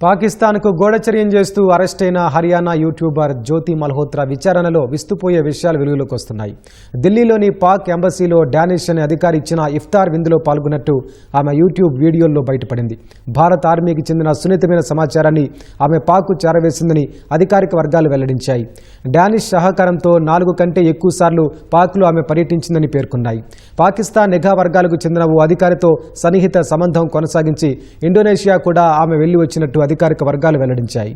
పాకిస్తాన్కు గోడచర్యం చేస్తూ అరెస్ట్ అయిన హర్యానా యూట్యూబర్ జ్యోతి మల్హోత్రా విచారణలో విస్తుపోయే విషయాలు వెలుగులోకి వస్తున్నాయి. ఢిల్లీలోని పాక్ ఎంబసీలో డానిష్ అనే అధికారి ఇచ్చిన ఇఫ్తార్ విందులో పాల్గొన్నట్టు ఆమె యూట్యూబ్ వీడియోల్లో బయటపడింది. భారత ఆర్మీకి చెందిన సున్నితమైన సమాచారాన్ని ఆమె పాక్కు చేరవేసిందని అధికారిక వర్గాలు వెల్లడించాయి. డానిష్ సహకారంతో నాలుగు కంటే ఎక్కువ సార్లు పాక్లో ఆమె పర్యటించిందని పేర్కొన్నాయి. పాకిస్తాన్ నిఘా వర్గాలకు చెందిన ఓ అధికారితో సన్నిహిత సంబంధం కొనసాగించి ఇండోనేషియా కూడా ఆమె వెళ్ళి వచ్చినట్టు అధికారిక వర్గాలు వెల్లడించాయి.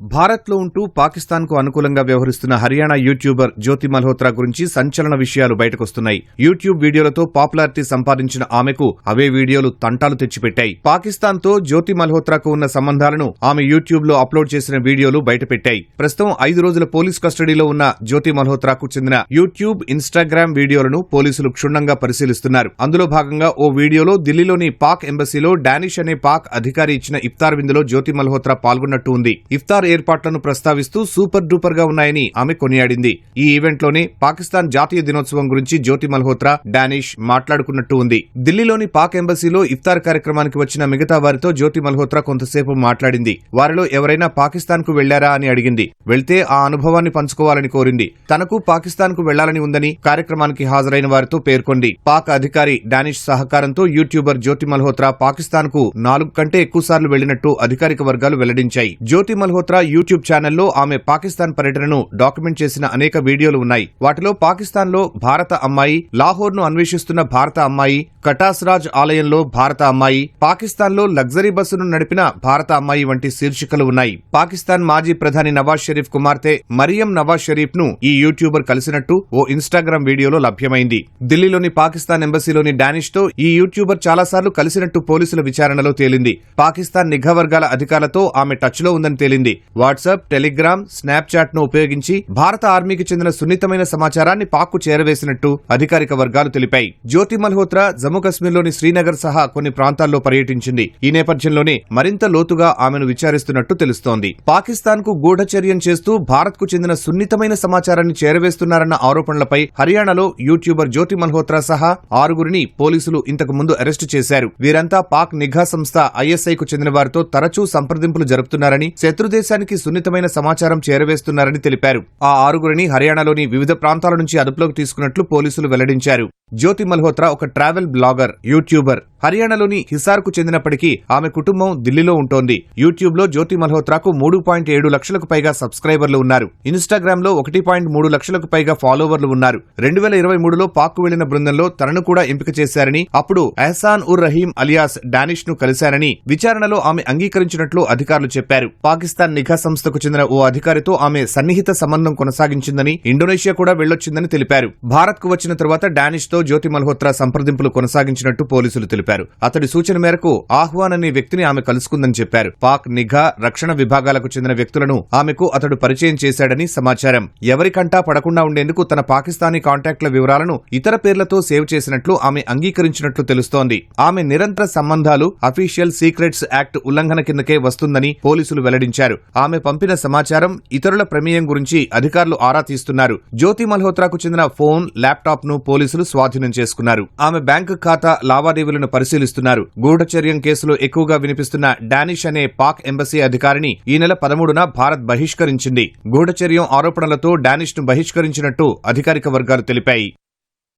భారత్లో ఉంటూ పాకిస్తాన్కు అనుకూలంగా వ్యవహరిస్తున్న హర్యానా యూట్యూబర్ జ్యోతి మల్హోత్రా గురించి సంచలన విషయాలు బయటకొస్తున్నాయి. యూట్యూబ్ వీడియోలతో పాపులారిటీ సంపాదించిన ఆమెకు అవే వీడియోలు తంటాలు తెచ్చిపెట్టాయి. పాకిస్తాన్తో జ్యోతి మల్హోత్రాకు ఉన్న సంబంధాలను ఆమె యూట్యూబ్లో అప్లోడ్ చేసిన వీడియోలు బయటపెట్టాయి. ప్రస్తుతం ఐదు రోజుల పోలీస్ కస్టడీలో ఉన్న జ్యోతి మల్హోత్రాకు చెందిన యూట్యూబ్ ఇన్స్టాగ్రామ్ వీడియోలను పోలీసులు క్షుణ్ణంగా పరిశీలిస్తున్నారు. అందులో భాగంగా ఓ వీడియోలో ఢిల్లీలోని పాక్ ఎంబసీలో డానిష్ అనే పాక్ అధికారి ఇచ్చిన ఇఫ్తార్ విందులో జ్యోతి మల్హోత్రా పాల్గొన్నట్టు ఉంది. ఇఫ్తార్ ఏర్పాట్లను ప్రస్తావిస్తూ సూపర్ డూపర్గా ఉన్నాయని ఆమె కొనియాడింది. ఈ ఈవెంట్లోనే పాకిస్తాన్ జాతీయ దినోత్సవం గురించి జ్యోతి మల్హోత్రా డానిష్ మాట్లాడుకున్నట్టు ఉంది. ఢిల్లీలోని పాక్ ఎంబసీలో ఇఫ్తార్ కార్యక్రమానికి వచ్చిన మిగతా వారితో జ్యోతి మల్హోత్రా కొంతసేపు మాట్లాడింది. వారిలో ఎవరైనా పాకిస్తాన్కు వెళ్ళారా అని అడిగింది. వెళ్తే ఆ అనుభవాన్ని పంచుకోవాలని కోరింది. తనకు పాకిస్తాన్కు వెళ్ళాలని ఉందని కార్యక్రమానికి హాజరైన వారితో పేర్కొంది. పాక్ అధికారి డానిష్ సహకారంతో యూట్యూబర్ జ్యోతి మల్హోత్రా పాకిస్తాన్కు నాలుగు కంటే ఎక్కువ సార్లు వెళ్ళినట్టు అధికారిక వర్గాలు వెల్లడించాయి. జ్యోతి మల్హోత్రా యూట్యూబ్ ఛానల్లో ఆమె పాకిస్తాన్ పర్యటనను డాక్యుమెంట్ చేసిన అనేక వీడియోలు ఉన్నాయి. వాటిలో పాకిస్తాన్లో భారత అమ్మాయి లాహోర్ను అన్వేషిస్తున్న భారత అమ్మాయి కటాస్రాజ్ ఆలయంలో భారత అమ్మాయి పాకిస్తాన్లో లగ్జరీ బస్సును నడిపిన భారత అమ్మాయి వంటి శీర్షికలు ఉన్నాయి. పాకిస్తాన్ మాజీ ప్రధాని నవాజ్ షరీఫ్ కుమార్తె మరియం నవాజ్ షరీఫ్ను ఈ యూట్యూబర్ కలిసినట్టు ఓ ఇన్స్టాగ్రామ్ వీడియోలో లభ్యమైంది. ఢిల్లీలోని పాకిస్తాన్ ఎంబసీలోని డానిష్తో ఈ యూట్యూబర్ చాలాసార్లు కలిసినట్టు పోలీసుల విచారణలో తేలింది. పాకిస్తాన్ నిఘా వర్గాల అధికారులతో ఆమె టచ్లో ఉందని తేలింది. వాట్సాప్ టెలిగ్రామ్ స్నాప్చాట్ను ఉపయోగించి భారత ఆర్మీకి చెందిన సున్నితమైన సమాచారాన్ని పాక్కు చేరవేసినట్టు అధికారిక వర్గాలు తెలిపాయి. జ్యోతి మల్హోత్రా జమ్మూ కశ్మీర్లోని శ్రీనగర్ సహా కొన్ని ప్రాంతాల్లో పర్యటించింది. ఈ నేపథ్యంలోనే మరింత లోతుగా ఆమెను విచారిస్తున్నట్టు తెలుస్తోంది. పాకిస్తాన్కు గూఢచర్యం చేస్తూ భారత్కు చెందిన సున్నితమైన సమాచారాన్ని చేరవేస్తున్నారన్న ఆరోపణలపై హర్యానాలో యూట్యూబర్ జ్యోతి మల్హోత్రా సహా ఆరుగురిని పోలీసులు ఇంతకు ముందు అరెస్టు చేశారు. వీరంతా పాక్ నిఘా సంస్థ ఐఎస్ఐ కు చెందిన వారితో తరచూ సంప్రదింపులు జరుపుతున్నారని శత్రుదేశానికి సున్నితమైన సమాచారం చేరవేస్తున్నారని తెలిపారు. ఆ ఆరుగురిని హర్యానాలోని వివిధ ప్రాంతాల నుంచి అదుపులోకి తీసుకున్నట్లు పోలీసులు వెల్లడించారు. జ్యోతి మల్హోత్రా ఒక ట్రావెల్ బ్లాగర్ యూట్యూబర్ హర్యానాలోని హిసార్కు చెందినప్పటికీ ఆమె కుటుంబం ఢిల్లీలో ఉంటోంది. యూట్యూబ్లో జ్యోతి మల్హోత్రాకు మూడు పాయింట్ ఏడు లక్షలకు పైగా సబ్స్క్రైబర్లు ఉన్నారు. ఇన్స్టాగ్రామ్లో ఒకటి పాయింట్ మూడు లక్షలకు పైగా ఫాలోవర్లు ఉన్నారు. రెండు వేల ఇరవై మూడులో పాక్కు వెళ్ళిన బృందంలో తనను కూడా ఎంపిక చేశారని అప్పుడు ఎహసాన్ ఉర్ రహీం అలియాస్ డానిష్ను కలిశారని విచారణలో ఆమె అంగీకరించినట్లు అధికారులు చెప్పారు. పాకిస్తాన్ నిఘా సంస్థకు చెందిన ఓ అధికారితో ఆమె సన్నిహిత సంబంధం కొనసాగించిందని ఇండోనేషియా కూడా వెళ్ళొచ్చిందని తెలిపారు. భారత్కు వచ్చిన తర్వాత డానిష్తో జ్యోతి మల్హోత్రా సంప్రదింపులు కొనసాగించినట్టు పోలీసులు తెలిపారు. అతడి సూచన మేరకు ఆహ్వాన్ అనే వ్యక్తిని ఆమె కలుసుకుందని చెప్పారు. పాక్ నిఘా రక్షణ విభాగాలకు చెందిన వ్యక్తులను ఆమెకు అతడు పరిచయం చేశాడని సమాచారం. ఎవరికంటా పడకుండా ఉండేందుకు తన పాకిస్తానీ కాంటాక్ట్ల వివరాలను ఇతర పేర్లతో సేవ్ చేసినట్లు ఆమె అంగీకరించినట్లు తెలుస్తోంది. ఆమె నిరంతర సంబంధాలు అఫీషియల్ సీక్రెట్స్ యాక్ట్ ఉల్లంఘన కిందకే వస్తుందని పోలీసులు వెల్లడించారు. ఆమె పంపిన సమాచారం ఇతరుల ప్రమేయం గురించి అధికారులు ఆరా తీస్తున్నారు. జ్యోతి మల్హోత్రాకు చెందిన ఫోన్ ల్యాప్టాప్ను పోలీసులు స్వాధీనం చేసుకున్నారు. ఆమె బ్యాంకు ఖాతా లావాదేవీలను పరిశీలిస్తున్నారు. గూఢచర్యం కేసులో ఎక్కువగా వినిపిస్తున్న డానిష్ అనే పాక్ ఎంబసీ అధికారిని ఈ నెల పదమూడున భారత్ బహిష్కరించింది. గూఢచర్యం ఆరోపణలతో డానిష్ను బహిష్కరించినట్టు అధికారిక వర్గాలు తెలిపాయి.